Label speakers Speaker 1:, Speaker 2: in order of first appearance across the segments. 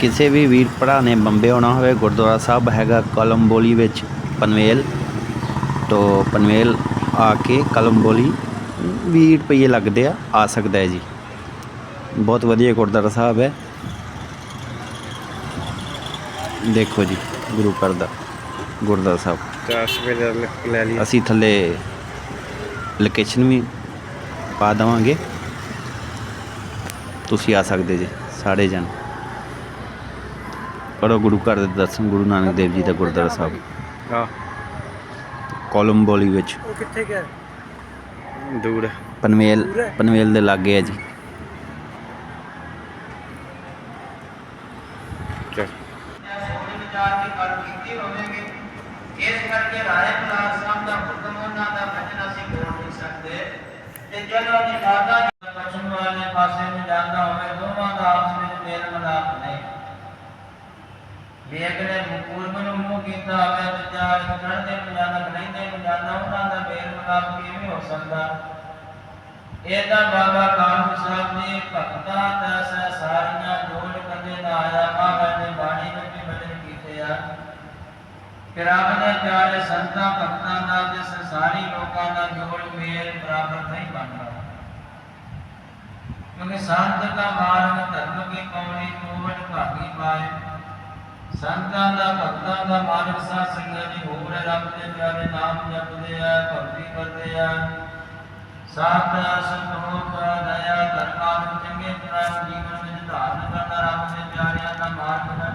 Speaker 1: ਕਿਸੇ ਵੀ ਵੀਰ ਭਰਾ ਨੇ ਬੰਬੇ ਆਉਣਾ ਹੋਵੇ ਗੁਰਦੁਆਰਾ ਸਾਹਿਬ ਹੈਗਾ ਕਲਮਬੋਲੀ ਵਿੱਚ ਪਨਵੇਲ। ਤੋਂ ਪਨਵੇਲ ਆ ਕੇ ਕਲਮਬੋਲੀ 20 ਰੁਪਏ ਲੱਗਦੇ ਆ ਆ ਸਕਦਾ ਹੈ ਜੀ। ਬਹੁਤ ਵਧੀਆ ਗੁਰਦੁਆਰਾ ਸਾਹਿਬ ਹੈ। ਦੇਖੋ ਜੀ ਗੁਰੂ ਘਰ ਦਾ ਗੁਰਦੁਆਰਾ ਸਾਹਿਬ।
Speaker 2: 4 ਰੁਪਏ ਦਾ ਲ- ਲੈ ਲਈ।
Speaker 1: ਅਸੀਂ ਥੱਲੇ ਲੋਕੇਸ਼ਨ ਵੀ ਪਾ ਦੇਵਾਂਗੇ। ਤੁਸੀਂ ਆ ਸਕਦੇ ਜੀ ਸਾਰੇ ਜਣ। ਕਰੋ ਗੁਰੂ ਘਰ ਦੇ ਦਰਸ਼ਨ ਗੁਰੂ ਨਾਨਕ ਦੇਵ ਜੀ ਦਾ ਗੁਰਦੁਆਰਾ ਸਾਹਿਬ।
Speaker 2: ਆ
Speaker 1: ਕੋਲੰਬੋਲੀ ਵਿੱਚ।
Speaker 3: ਉਹ ਕਿੱਥੇ ਗਿਆ?
Speaker 2: ਦੂਰ ਹੈ।
Speaker 1: ਪਨਵੇਲ ਪਨਵੇਲ ਦੇ ਲਾਗੇ ਹੈ ਜੀ।
Speaker 2: ਚੱਲ।
Speaker 4: ਇਸ ਕਰਕੇ ਰਾਏ ਸਾਹਿਬ ਦਾ ਹੁਕਮ ਉਹਨਾਂ ਦਾ ਭਜਨ ਅਸੀਂ ਬੋਲ ਨਹੀਂ ਸਕਦੇ। ਤੇ ਜਦੋਂ ਦੀ ਮਾਤਾ ਪਛਮ ਵਾਲੇ ਪਾਸੇ ਨੂੰ ਜਾਂਦਾ ਹੋਵੇ ਦੋਵਾਂ ਦਾ ਆਪਸ ਵਿੱਚ ਮੇਲ ਮਿਲਾਪ ਨਹੀਂ ਵੇਗ ਨੇ ਨੂੰ ਮੂੰਹ ਕੀਤਾ ਹੋਵੇ ਤੇ ਜਾਂ ਚੜ੍ਹਦੇ ਨੂੰ ਜਾਂਦਾ ਲੈਂਦੇ ਨੂੰ ਜਾਂਦਾ ਉਹਨਾਂ ਦਾ ਮੇਲ ਮਿਲਾਪ ਕਿਵੇਂ ਹੋ ਸਕਦਾ? ਇਹ ਬਾਬਾ ਕਾਲੂ ਸਾਹਿਬ ਨੇ ਭਗਤਾਂ ਦਾ ਸਾਰੀਆਂ ਜੋੜ ਕਦੇ ਨਾ ਆਇਆ ਮਹਾਰਾਜ ਨੇ ਬਾਣੀ ਵਿੱਚ ਵੀ ਬਚਨ ਕੀਤੇ ਆ। ਕਿ ਨੇ ਚਾਰੇ ਸੰਤਾਂ, ਭਗਤਾਂ ਦਾ ਤੇ ਸੰਸਾਰੀ ਲੋਕਾਂ ਦਾ ਜੋੜ ਮੇਲ ਬਰਾਬਰ ਨਹੀਂ ਬਣਦਾ। ਕਿਉਂਕਿ ਸੰਤ ਦਾ ਮਾਰਗ ਧਰਮ ਕੀ ਪੌੜੀ ਕੋਵਡ ਭਾਗੀ ਪਾਏ। ਸੰਤਾਂ ਦਾ, ਭਗਤਾਂ ਦਾ ਮਾਰਗ ਸਾਧ ਸੰਗਤ ਦੀ ਹੋਰ ਰੱਬ ਦੇ ਪਿਆਰੇ ਨਾਮ ਜਪਦੇ ਆ, ਭਗਤੀ ਕਰਦੇ ਆ। ਸਾਧ ਸੰਤੋਖ ਦਇਆ, ਧਰਮਾਂ ਨੂੰ ਚੰਗੇ ਤਰ੍ਹਾਂ ਜੀਵਨ ਵਿੱਚ ਧਾਰਨ ਕਰਨਾ ਰੱਬ ਦੇ ਪਿਆਰਿਆਂ ਦਾ ਮਾਰਗ ਹੈ।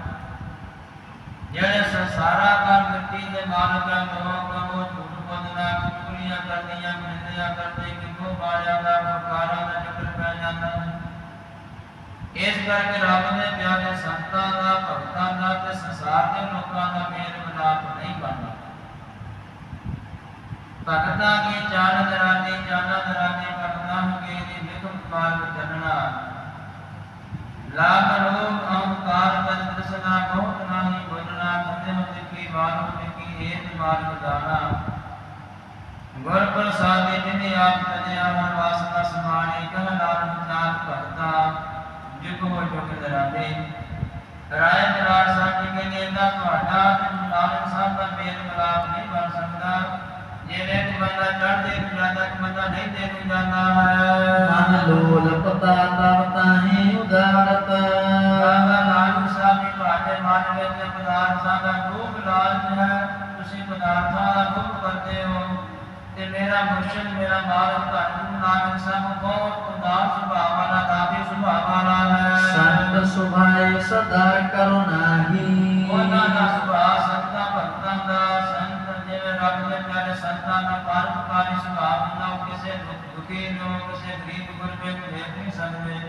Speaker 4: ਜਿਹੜੇ ਸੰਸਾਰਾ ਦਾ ਮਿੱਟੀ ਦੇ ਮਾਲਕ ਹੈ ਮੋਹ ਕਮੋ ਝੂਠ ਬੋਲਣਾ ਚੁਗਲੀਆਂ ਕਰਨੀਆਂ ਨਿੰਦਿਆ ਕਰਦੇ ਕਿੰਨੋਂ ਬਾਰਿਆਂ ਦਾ ਵਕਾਰਾਂ ਦਾ ਚੱਕਰ ਪੈ ਜਾਂਦਾ ਹੈ। ਇਸ ਕਰਕੇ ਰੱਬ ਦੇ ਪਿਆਰੇ ਸੰਤਾਂ ਦਾ ਭਗਤ ਦਾ ਤੇ ਸੰਸਾਰ ਦੇ ਲੋਕਾਂ ਦਾ ਮੇਲ ਮਿਲਾਪ ਨਹੀਂ ਬਣਦਾ ਭਗਤਾਂ ਕੀ ਚਾਨ ਦਰਾਨੀ ਚਾਨਾ ਦਰਾਨੀ ਭਗਤਾਂ ਕੇ ਦੀ ਵਿਖਮ ਮਾਰਗ ਚੱਲਣਾ ਲਾਭ ਲੋਕ ਅਹੰਕਾਰ ਤਨ ਦਰਸਨਾ ਬਹੁਤ ਨਾਹੀ ਬੋਲਣਾ ਬੰਦੇ ਹੁੰਦੇ ਕੀ ਮਾਨੋ ਕੀ ਏਤ ਮਾਰਗ ਦਾਣਾ ਗੁਰ ਪ੍ਰਸਾਦਿ ਜਿਨੇ ਆਪ ਤਜਿਆ ਮਨ ਵਾਸਨਾ ਸਮਾਣੀ ਕਹ ਨਾਨਕ ਚਾਲ ਭਗਤਾ ਜਿਗੋ ਜੁਗ ਦਰਾਨੇ ਰਾਏ ਦਰਾਰ ਸਾਹਿਬ ਜੀ ਕਹਿੰਦੇ ਤੁਹਾਡਾ ਨਾਨਕ ਸਾਹਿਬ ਦਾ ਮੇਲ ਮਿਲਾਪ ਨਹੀਂ ਬਣ ਸਕਦਾ ਜਿਵੇਂ ਕਿ ਚੜ੍ਹਦੇ ਜਾਂਦਾ ਕਿ ਨਹੀਂ ਦੇ ਨੂੰ ਜਾਂਦਾ ਹੈ
Speaker 3: ਮਨ ਲੋਲ ਪਤਾ ਤਬ ਤਾਹੀ ਉਦਾਰਤ
Speaker 4: ਬਾਬਾ ਨਾਨਕ ਸਾਹਿਬ ਜੀ ਤੁਹਾਡੇ ਮਨ ਵਿੱਚ ਪਦਾਰਥਾਂ ਦਾ ਲੋਭ ਲਾਲਚ ਹੈ ਤੁਸੀਂ ਪਦਾਰਥਾਂ ਦਾ ਲੋਭ ਕਰਦੇ ਹੋ ਤੇ ਮੇਰਾ ਮੁਰਸ਼ਿਦ ਮੇਰਾ ਮਾਲਕ ਧੰਨ ਨਾਨਕ ਸਾਹਿਬ ਬਹੁਤ ਉਦਾਰ ਸੁਭਾਅ ਵਾਲਾ ਦਾਦੀ ਸੁਭਾਅ ਵਾਲਾ ਹੈ
Speaker 3: ਸੰਤ ਸੁਭਾਏ ਸਦਾ
Speaker 4: ਪਰਉਪਕਾਰੀ ਸੁਭਾਅ ਹੁੰਦਾ ਉਹ ਕਿਸੇ ਦੁਖੀ ਨੂੰ ਕਿਸੇ ਗਰੀਬ ਗੁਰਬੇ ਨੂੰ ਦੇਖ ਨਹੀਂ ਸਕਦੇ